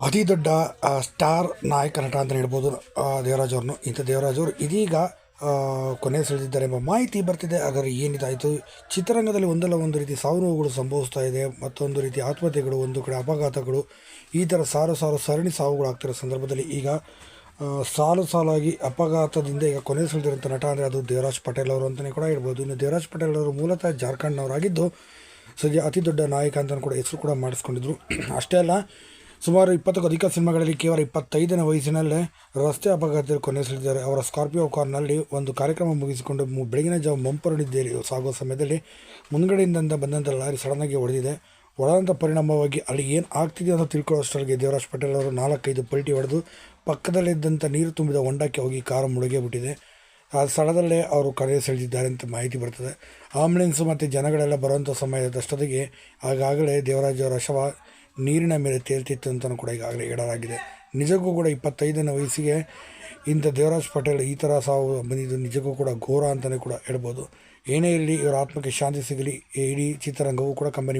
ಅತಿ ದೊಡ್ಡ ಸ್ಟಾರ್ ನಾಯಕ ನಟ ಅಂತ ಹೇಳ್ಬೋದು ದೇವರಾಜ್ ಅವ್ರನ್ನು. ಇಂಥ ದೇವರಾಜ್ ಅವರು ಇದೀಗ ಕೊನೆ ಸೆಳೆದಿದ್ದಾರೆ ಎಂಬ ಮಾಹಿತಿ ಬರ್ತಿದೆ. ಆದರೆ ಏನಿದಾಯಿತು? ಚಿತ್ರರಂಗದಲ್ಲಿ ಒಂದಲ್ಲ ಒಂದು ರೀತಿ ಸಾವು ನೋವುಗಳು ಸಂಭವಿಸ್ತಾ ಇದೆ, ಮತ್ತೊಂದು ರೀತಿ ಆತ್ಮಹತ್ಯೆಗಳು, ಒಂದು ಕಡೆ ಅಪಘಾತಗಳು, ಈ ಥರ ಸಾರು ಸಾರು ಸರಣಿ ಸಾವುಗಳು ಆಗ್ತಿರೋ ಸಂದರ್ಭದಲ್ಲಿ ಈಗ ಸಾಲು ಸಾಲಾಗಿ ಅಪಘಾತದಿಂದ ಈಗ ಕೊನೆ ಸೆಳೆದಿರೋಂಥ ನಟ ಅಂದರೆ ಅದು ದೇವರಾಜ್ ಪಟೇಲ್ ಅವರು ಅಂತಲೇ ಕೂಡ ಹೇಳ್ಬೋದು. ಇನ್ನು ದೇವರಾಜ್ ಪಟೇಲ್ ಅವರು ಮೂಲತಃ ಜಾರ್ಖಂಡ್ನವರಾಗಿದ್ದು, ಸದ್ಯ ಅತಿ ದೊಡ್ಡ ನಾಯಕ ಅಂತ ಕೂಡ ಹೆಸರು ಕೂಡ ಮಾಡಿಸ್ಕೊಂಡಿದ್ರು. ಅಷ್ಟೇ ಅಲ್ಲ ಸುಮಾರು ಇಪ್ಪತ್ತಕ್ಕೂ ಅಧಿಕ ಸಿನಿಮಾಗಳಲ್ಲಿ ಕೇವಲ ಇಪ್ಪತ್ತೈದನೇ ವಯಸ್ಸಿನಲ್ಲೇ ರಸ್ತೆ ಅಪಘಾತದಲ್ಲಿ ಕೊನೆಸಿದ್ದಾರೆ ಅವರ ಸ್ಕಾರ್ಪಿಯೋ ಕಾರ್ನಲ್ಲಿ ಒಂದು ಕಾರ್ಯಕ್ರಮ ಮುಗಿಸಿಕೊಂಡು ಬೆಳಗಿನ ಜಾವ ಮಂಪರಣಿದ್ದೇರಿ. ಸಾಗುವ ಸಮಯದಲ್ಲಿ ಮುಂದ್ಗಡೆಯಿಂದ ಬಂದಂಥ ಲಾರಿ ಸಡನ್ನಾಗಿ ಹೊಡೆದಿದೆ. ಹೊಡೆದಂಥ ಪರಿಣಾಮವಾಗಿ ಅಲ್ಲಿ ಏನು ಆಗ್ತಿದೆ ಅಂತ ತಿಳ್ಕೊಳ್ಳೋಷ್ಟರಲ್ಲಿ ದೇವರಾಜ್ ಪಟೇಲ್ ಅವರು ನಾಲ್ಕೈದು ಪಲ್ಟಿ ಹೊಡೆದು ಪಕ್ಕದಲ್ಲಿದ್ದಂಥ ನೀರು ತುಂಬಿದ ಹೊಂಡಕ್ಕೆ ಹೋಗಿ ಕಾರು ಮುಳುಗೇ ಬಿಟ್ಟಿದೆ ಆ ಸ್ಥಳದಲ್ಲೇ ಅವರು ಕರೆ ಸೆಳೆದಿದ್ದಾರೆ ಅಂತ ಮಾಹಿತಿ ಬರ್ತದೆ. ಆಂಬುಲೆನ್ಸ್ ಮತ್ತು ಜನಗಳೆಲ್ಲ ಬರುವಂಥ ಸಮಯದಷ್ಟೊತ್ತಿಗೆ ಆಗಾಗಲೇ ದೇವರಾಜ್ ಅವರ ಶವ ನೀರಿನ ಮೇಲೆ ತೇಲ್ತಿತ್ತು ಅಂತಲೂ ಕೂಡ ಈಗಾಗಲೇ ಹೇಳಲಾಗಿದೆ. ನಿಜಕ್ಕೂ ಕೂಡ ಇಪ್ಪತ್ತೈದನೇ ವಯಸ್ಸಿಗೆ ಇಂಥ ದೇವರಾಜ್ ಪಟೇಲ್ ಈ ಥರ ಸಾವು ಬಂದಿದ್ದು ನಿಜಕ್ಕೂ ಕೂಡ ಘೋರ ಅಂತಲೇ ಕೂಡ ಹೇಳ್ಬೋದು. ಏನೇ ಇರಲಿ, ಇವರ ಆತ್ಮಕ್ಕೆ ಶಾಂತಿ ಸಿಗಲಿ. ಇಡೀ ಚಿತ್ರರಂಗವೂ ಕೂಡ ಕಂಬನಿ